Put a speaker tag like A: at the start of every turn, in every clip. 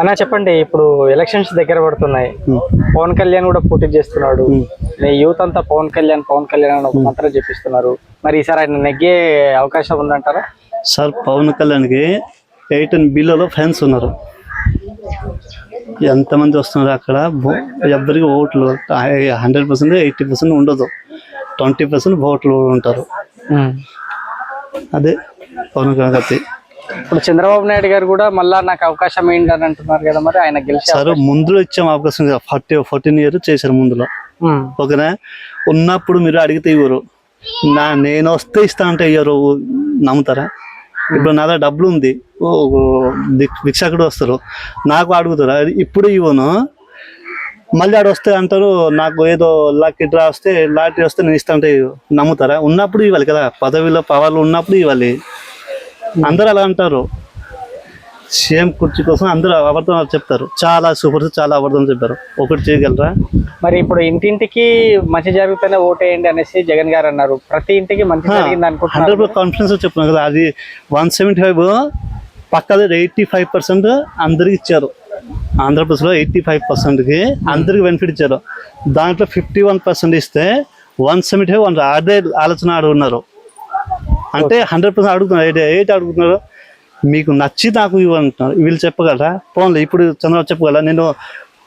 A: అన్న చెప్పండి ఇప్పుడు ఎలక్షన్స్ దగ్గర పడుతున్నాయి. పవన్ కళ్యాణ్ కూడా పోటీ చేస్తున్నాడు. మీ యూత్ అంతా పవన్ కళ్యాణ్ పవన్ కళ్యాణ్ అని ఒక మంత్రం చెప్పిస్తున్నారు. మరి ఈసారి ఆయన నెగ్గే అవకాశం ఉందంటారా?
B: సార్ పవన్ కళ్యాణ్కి ఎయిటీన్ బిల్లులో ఫ్యాన్స్ ఉన్నారు. ఎంతమంది వస్తున్నారు అక్కడ? ఎవ్వరికి ఓట్లు హండ్రెడ్ పర్సెంట్ ఎయిటీ పర్సెంట్ ఉండదు. ట్వంటీ పర్సెంట్ ఓట్లు ఉంటారు. అదే పవన్ కళ్యాణ్ గారి
A: ఇప్పుడు చంద్రబాబు నాయుడు గారు కూడా మళ్ళా నాకు అవకాశం ఏంటి అని అంటున్నారు కదా మరి ఆయన గెలిచే
B: సార్ ముందులో ఇచ్చాం అవకాశం ఫార్టీ ఫోర్టీన్ ఇయర్ చేశారు ముందులో. ఓకేనా? ఉన్నప్పుడు మీరు అడిగితే ఇవ్వరు. నా నేను వస్తే ఇస్తా అంటే ఇవ్వరు నమ్ముతారా? ఇప్పుడు నా దగ్గర డబ్బులు ఉంది. భిక్షకుడు వస్తారు. నాకు అడుగుతారా? ఇప్పుడు ఇవ్వను. మళ్ళీ ఆడు వస్తే అంటారు నాకు ఏదో లక్కీ డ్రా వస్తే లాటరీ వస్తే నేను ఇస్తా అంటే నమ్ముతారా? ఉన్నప్పుడు ఇవ్వాలి కదా. పదవిలో పవర్లు ఉన్నప్పుడు ఇవ్వాలి. అందరూ అలా అంటారు. సేమ్ కుర్చీ కోసం అందరూ అబద్ధం చెప్తారు. చాలా సూపర్ చాలా అబద్ధం చెప్పారు. ఒకటి చేయగలరా?
A: మరి ఇప్పుడు ఇంటింటికి మంచి జరిగితేనే ఓటేయండి అనేసి జగన్ గారు అన్నారు. ప్రతి ఇంటికి మంచి జరిగింది అనుకుంటున్నారు
B: హండ్రెడ్ కాన్ఫిడెన్స్ చెప్తున్నాను కదా. అది వన్ సెవెంటీ ఫైవ్ పక్కది ఎయిటీ ఫైవ్ పర్సెంట్ అందరికి ఇచ్చారు. ఆంధ్రప్రదేశ్లో ఎయిటీ ఫైవ్ పర్సెంట్కి అందరికి బెనిఫిట్ ఇచ్చారు. దాంట్లో ఫిఫ్టీ వన్ పర్సెంట్ ఇస్తే వన్ సెవెంటీ ఫైవ్ వన్ అదే ఆలోచన అడుగున్నారు అంటే హండ్రెడ్ పర్సెంట్ అడుగుతున్నారు. ఎయిట్ ఎయిట్ అడుగుతున్నారు? మీకు నచ్చి నాకు ఇవ్వంటున్నారు వీళ్ళు చెప్పగలరా? పోన్లే ఇప్పుడు చంద్రబాబు చెప్పగలరా? నేను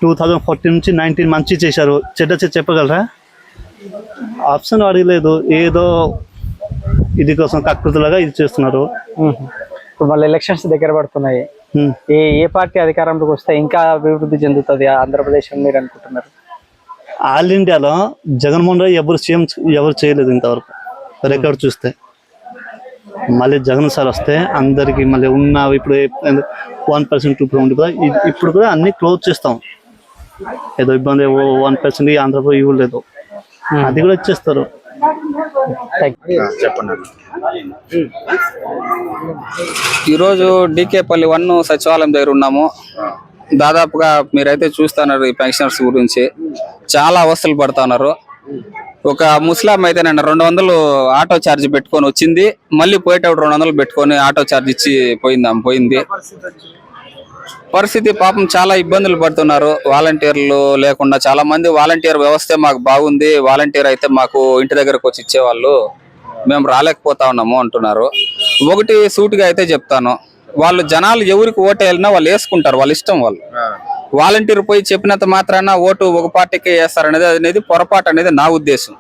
B: టూ థౌజండ్ ఫోర్టీన్ నుంచి నైన్టీన్ మంచి చేశారు. చెడ్డ చెప్పగలరా? ఆప్షన్ అడగలేదు. ఏదో ఇది కోసం కకృతులుగా ఇది చేస్తున్నారు.
A: మళ్ళీ ఎలక్షన్స్ దగ్గర పడుతున్నాయి. ఏ ఏ పార్టీ అధికారంలోకి వస్తే ఇంకా అభివృద్ధి చెందుతుంది ఆంధ్రప్రదేశ్ మీరు అనుకుంటున్నారు?
B: ఆల్ ఇండియాలో జగన్మోహన్ రెడ్డి ఎవరు సీఎం ఎవరు చేయలేదు ఇంతవరకు. రికార్డ్ చూస్తే. మళ్ళీ జగన్ సార్ వస్తే అందరికి మళ్ళీ ఉన్న ఇప్పుడు వన్ పర్సెంట్ టూ పర్సెంట్ కూడా ఇప్పుడు కూడా అన్ని క్లోజ్ చేస్తాం. ఏదో ఇబ్బంది వన్ పర్సెంట్ ఆంధ్రప్రదేశ్ ఇవ్వలేదు అది కూడా ఇచ్చేస్తారు.
C: ఈరోజు డీకేపల్లి వన్ సచివాలయం దగ్గర ఉన్నాము. దాదాపుగా మీరైతే చూస్తున్నారు ఈ పెన్షనర్స్ గురించి. చాలా అవస్థలు పడుతున్నారు. ఒక ముస్లాం అయితే నేను రెండు వందలు ఆటో ఛార్జ్ పెట్టుకొని వచ్చింది. మళ్ళీ పోయేటప్పుడు రెండు వందలు పెట్టుకొని ఆటో ఛార్జ్ ఇచ్చి పోయింది ఆమె పోయింది. పరిస్థితి పాపం చాలా ఇబ్బందులు పడుతున్నారు. వాలంటీర్లు లేకుండా చాలా మంది వాలంటీర్ వ్యవస్థే మాకు బాగుంది. వాలంటీర్ అయితే మాకు ఇంటి దగ్గరకు వచ్చి ఇచ్చేవాళ్ళు. మేము రాలేకపోతా ఉన్నాము అంటున్నారు. ఒకటి సూటిగా అయితే చెప్తాను. వాళ్ళు జనాలు ఎవరికి ఓటు వెళ్ళినా వాళ్ళు వేసుకుంటారు. వాళ్ళ ఇష్టం వాళ్ళు. వాలంటీర్ పోయి చెప్పినంత మాత్రాన ఓటు ఒక పార్టీకే వేస్తారనేది అనేది పొరపాటు అనేది నా ఉద్దేశం.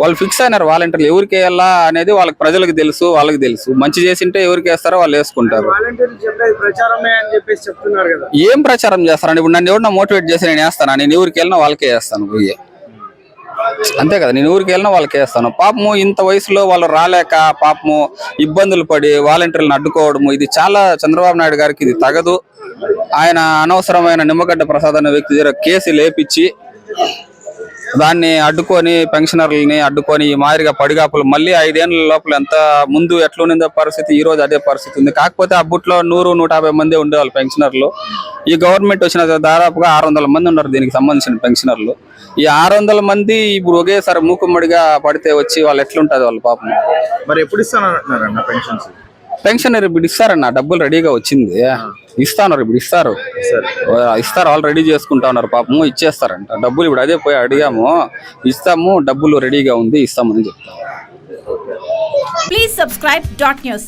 C: వాళ్ళు ఫిక్స్ అయినారు వాలంటీర్లు ఎవరికి వేయాలా అనేది వాళ్ళకి ప్రజలకు తెలుసు వాళ్ళకి తెలుసు. మంచి చేసింటే ఎవరికి వేస్తారో వాళ్ళు వేసుకుంటారు. ఏం ప్రచారం చేస్తారండి? ఇప్పుడు నన్ను ఎవరిన మోటివేట్ చేసి నేను వేస్తాను? నేను ఎవరికి వెళ్ళినా వాళ్ళకే వేస్తాను పోయి. అంతే కదా నేను ఊరికి వెళ్ళినా వాళ్ళకి వేస్తాను. పాపము ఇంత వయసులో వాళ్ళు రాలేక పాపము ఇబ్బందులు పడి వాలంటీర్లను అడ్డుకోవడము ఇది చాలా చంద్రబాబు నాయుడు గారికి ఇది తగదు. ఆయన అనవసరమైన నిమ్మగడ్డ ప్రసాద్ అనే వ్యక్తి దగ్గర కేసు లేపించి దాన్ని అడ్డుకొని పెన్షనర్లని అడ్డుకొని ఈ మాదిరిగా పడిగాపులు మళ్ళీ ఐదేళ్ళ లోపల ఎంత ముందు ఎట్లుండిందో పరిస్థితి ఈ రోజు అదే పరిస్థితి ఉంది. కాకపోతే ఆ బుట్లో నూరు నూట యాభై మంది ఉండేవాళ్ళు పెన్షనర్లు. ఈ గవర్నమెంట్ వచ్చిన దాదాపుగా ఆరు వందల మంది ఉన్నారు దీనికి సంబంధించిన పెన్షనర్లు. ఈ ఆరు వందల మంది ఇప్పుడు ఒకేసారి మూకుమ్మడిగా పడితే వచ్చి వాళ్ళు ఎట్లుంటది వాళ్ళ పాపం.
D: మరి ఎప్పుడు ఇస్తానంటున్నారు పెన్షన్స్?
C: పెన్షన్ ఇప్పుడు ఇస్తారన్న డబ్బులు రెడీగా వచ్చింది. ఇస్తాను ఇప్పుడు ఇస్తారు. ఇస్తారు వాళ్ళు రెడీ చేసుకుంటా ఉన్నారు పాపము ఇచ్చేస్తారంట. డబ్బులు ఇప్పుడు అదే పోయి అడిగాము ఇస్తాము డబ్బులు రెడీగా ఉంది ఇస్తామని చెప్తాము
E: Please subscribe dot news.